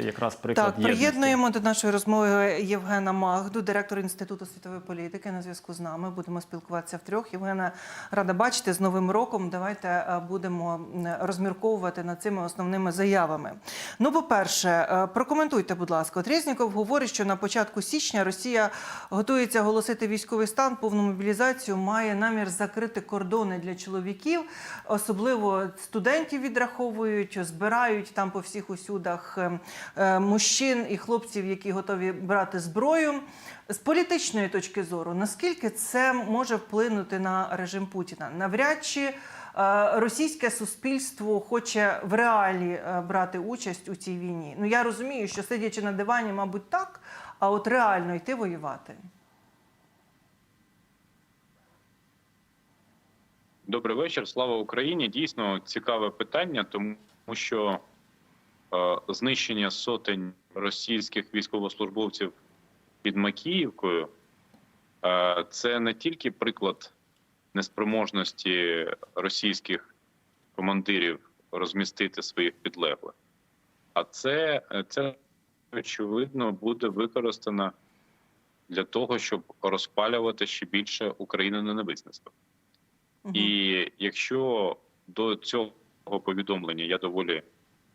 якраз приклад Так, приєднуємо до нашої розмови Євгена Магду, директор Інституту світової політики. На зв'язку з нами будемо спілкуватися втрьох. Євгена, рада бачити з Новим роком. Давайте е, будемо розмірковувати над цими основними заявами. Ну, по-перше, е, прокоментуйте, будь ласка. От Резніков говорить, що на початку січня Росія готується оголосити військовий стан, повну мобілізацію, має намір закрити кордони для чоловіків, особливо студентів відраховують, збирають там по всіх усюдах е, е, мужчин і хлопців, які готові брати зброю. З політичної точки зору, наскільки це може вплинути на режим Путіна? Навряд чи е, російське суспільство хоче в реалі е, брати участь у цій війні. Ну я розумію, що сидячи на дивані, мабуть, так, а от реально йти воювати. Добрий вечір, слава Україні. Дійсно цікаве питання, тому що е, знищення сотень російських військовослужбовців під Макіївкою е, це не тільки приклад неспроможності російських командирів розмістити своїх підлеглих, а це, це очевидно буде використано для того, щоб розпалювати ще більше Україну ненависництво. Мгм. І якщо до цього повідомлення я доволі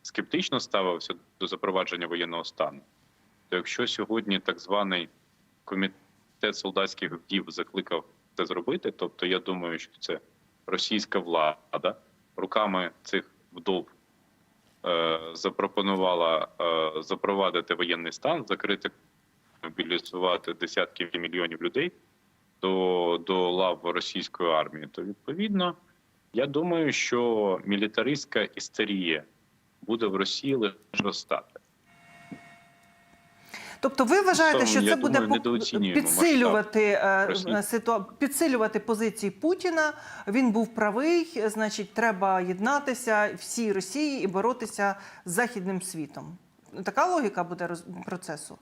скептично ставився до запровадження воєнного стану, то якщо сьогодні так званий комітет солдатських вдів закликав це зробити, тобто я думаю, що це російська влада руками цих вдов е, запропонувала е, запровадити воєнний стан, закрити мобілізувати десятки мільйонів людей до, до лав російської армії, то відповідно я думаю, що мілітаристська істерія буде в Росії лише зростати. Тобто, ви вважаєте, Тому, що це буде думаю, по- підсилювати е, ситуа... підсилювати позиції Путіна? Він був правий, значить, треба єднатися всій Росії і боротися з західним світом. Така логіка буде роз- процесу.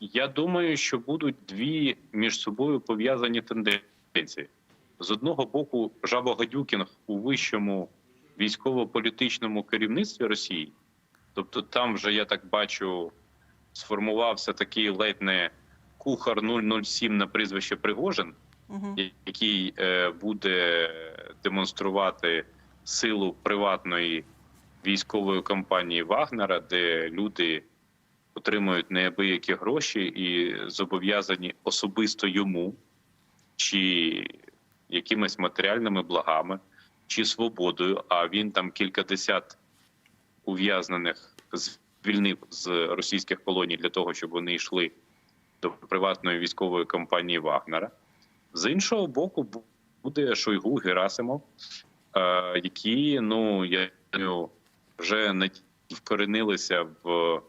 Я думаю, що будуть дві між собою пов'язані тенденції. З одного боку, жабогадюкінг у вищому військово-політичному керівництві Росії, тобто там вже я так бачу, сформувався такий ледь не кухар 007 на прізвище Пригожин, Угу. який е, буде демонструвати силу приватної військової компанії Вагнера, де люди отримують неабиякі гроші і зобов'язані особисто йому, чи якимись матеріальними благами, чи свободою. А він там кількадесят ув'язнених звільнив з російських колоній для того, щоб вони йшли до приватної військової компанії Вагнера. З іншого боку, буде Шойгу Герасимов, е, які ну я вже не вкоренилися в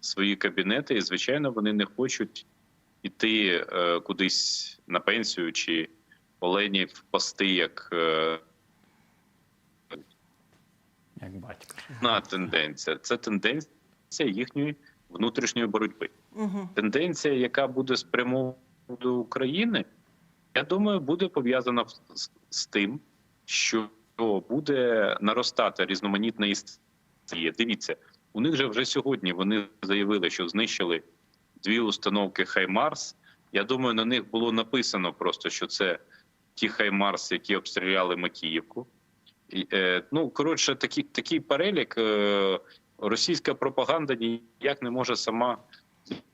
свої кабінети, і звичайно, вони не хочуть іти е, кудись на пенсію чи олені в пости як е, Як батько. на тенденція. Це тенденція їхньої внутрішньої боротьби. Угу. Тенденція, яка буде спрямована до України, я думаю, буде пов'язана з, з тим, що буде наростати різноманітна історія. Дивіться, у них же вже сьогодні вони заявили, що знищили дві установки Хаймарс. Я думаю, на них було написано просто, що це ті Хаймарс, які обстріляли Макіївку. Е, ну коротше, такий, такий перелік. Е, російська пропаганда ніяк не може сама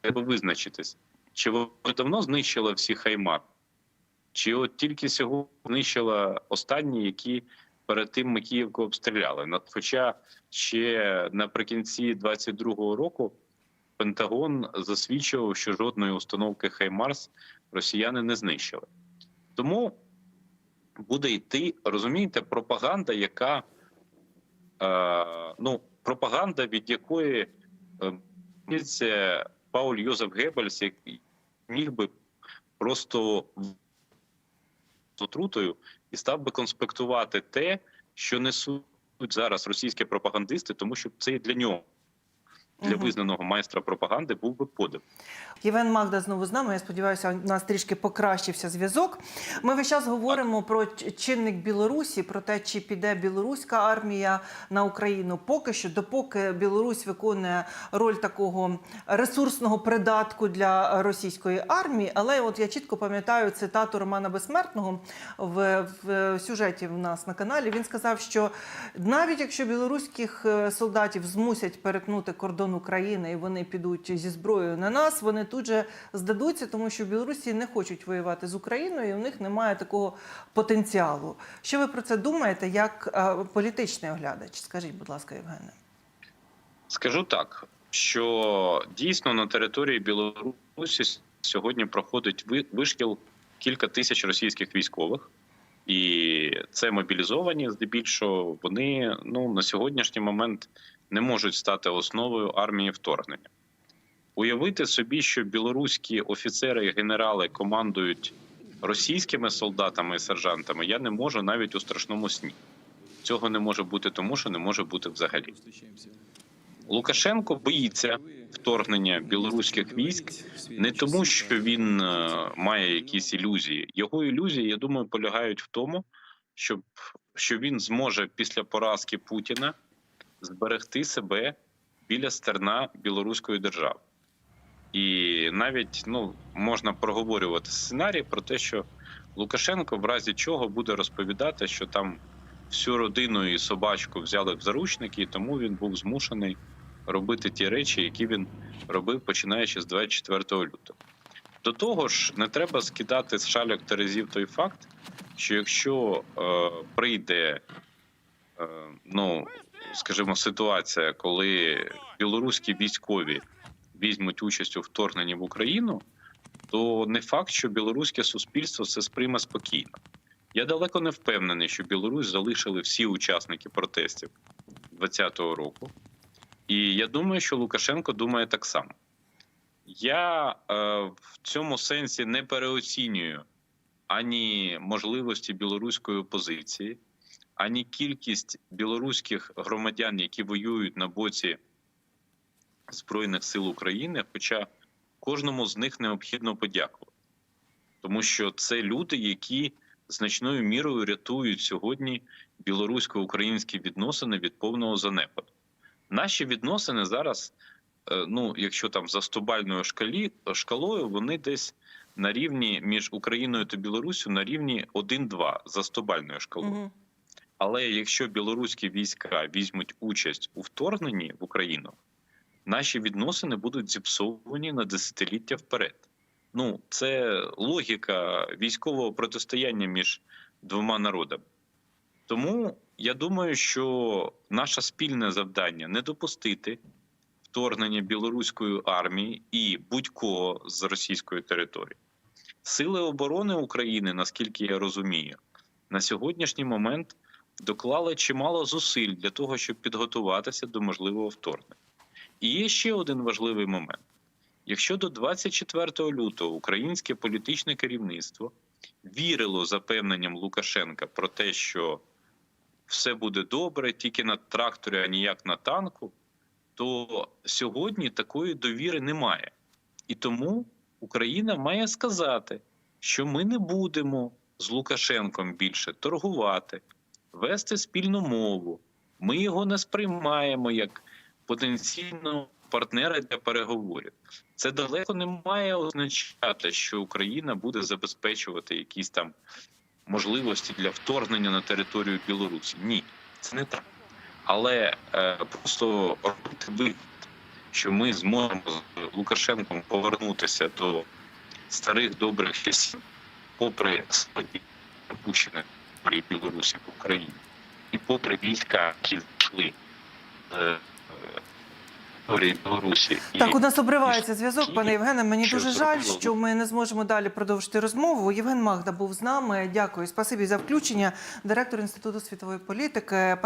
визначитись, чи ви давно знищила всі Хаймар, чи от тільки сьогодні знищила останні, які перед тим Макіївку обстріляли. Хоча ще наприкінці 22-го року Пентагон засвідчував, що жодної установки Хаймарс росіяни не знищили. Тому буде йти, розумієте, пропаганда, яка е, ну, пропаганда, від якої е, Пауль Йозеф Геббельс, який міг би просто з отрутою і став би конспектувати те, що несуть зараз російські пропагандисти, тому що це для нього для визнаного майстра пропаганди був би подив. Євген Магда знову з нами. Я сподіваюся, у нас трішки покращився зв'язок. Ми весь час говоримо про чинник Білорусі, про те, чи піде білоруська армія на Україну. Поки що, допоки Білорусь виконує роль такого ресурсного придатку для російської армії. Але от я чітко пам'ятаю цитату Романа Безсмертного в, в сюжеті в нас на каналі. Він сказав, що навіть якщо білоруських е, солдатів змусять перетнути кордон України і вони підуть зі зброєю на нас, вони тут же здадуться, тому що Білорусі не хочуть воювати з Україною, і у них немає такого потенціалу. Що ви про це думаєте, як е, політичний оглядач? Скажіть, будь ласка, Євгене. Скажу так, що дійсно на території Білорусі сьогодні проходить вишкіл кілька тисяч російських військових, і це мобілізовані здебільшого. Вони ну на сьогоднішній момент не можуть стати основою армії вторгнення. Уявити собі, що білоруські офіцери і генерали командують російськими солдатами і сержантами, я не можу навіть у страшному сні. Цього не може бути, тому що не може бути взагалі. Лукашенко боїться вторгнення білоруських військ не тому, що він е, має якісь ілюзії. Його ілюзії, я думаю, полягають в тому, щоб що він зможе після поразки Путіна зберегти себе біля стерна білоруської держави. І навіть ну можна проговорювати сценарій про те, що Лукашенко в разі чого буде розповідати, що там всю родину і собачку взяли в заручники, і тому він був змушений робити ті речі, які він робив починаючи з 24 лютого. До того ж, не треба скидати з шаляк терезів той факт, що якщо е, прийде, е, ну скажімо, ситуація, коли білоруські військові візьмуть участь у вторгненні в Україну, то не факт, що білоруське суспільство це сприйме спокійно. Я далеко не впевнений, що Білорусь залишили всі учасники протестів 2020 року. І я думаю, що Лукашенко думає так само. Я е, в цьому сенсі не переоцінюю ані можливості білоруської опозиції, ані кількість білоруських громадян, які воюють на боці Збройних сил України. Хоча кожному з них необхідно подякувати, тому що це люди, які значною мірою рятують сьогодні білорусько-українські відносини від повного занепаду. Наші відносини зараз, е, ну якщо там за стобальною шкалі шкалою, вони десь на рівні між Україною та Білоруссю на рівні 1-2 за стобальною шкалою. Угу. Але якщо білоруські війська візьмуть участь у вторгненні в Україну, наші відносини будуть зіпсовані на десятиліття вперед. Ну, це логіка військового протистояння між двома народами. Тому я думаю, що наше спільне завдання не допустити вторгнення білоруської армії і будь-кого з російської території. Сили оборони України, наскільки я розумію, на сьогоднішній момент доклали чимало зусиль для того, щоб підготуватися до можливого вторгнення. І є ще один важливий момент: якщо до 24 лютого українське політичне керівництво вірило запевненням Лукашенка про те, що все буде добре, тільки на тракторі, а ніяк на танку, то сьогодні такої довіри немає. І тому Україна має сказати, що ми не будемо з Лукашенком більше торгувати, вести спільну мову. Ми його не сприймаємо як потенційного партнера для переговорів. Це далеко не має означати, що Україна буде забезпечувати якісь там можливості для вторгнення на територію Білорусі. Ні, це не так. Але е, просто робити вигляд, що ми зможемо з Лукашенком повернутися до старих добрих часів, попри свої допущені при Білорусі в Україні, і попри війська, які зайшли е, території Білорусі. І Так, у нас обривається зв'язок, пане Євгене. Мені дуже жаль, що ми не зможемо далі продовжити розмову. Євген Магда був з нами. Дякую, спасибі за включення. Директор інституту світової політики. Пане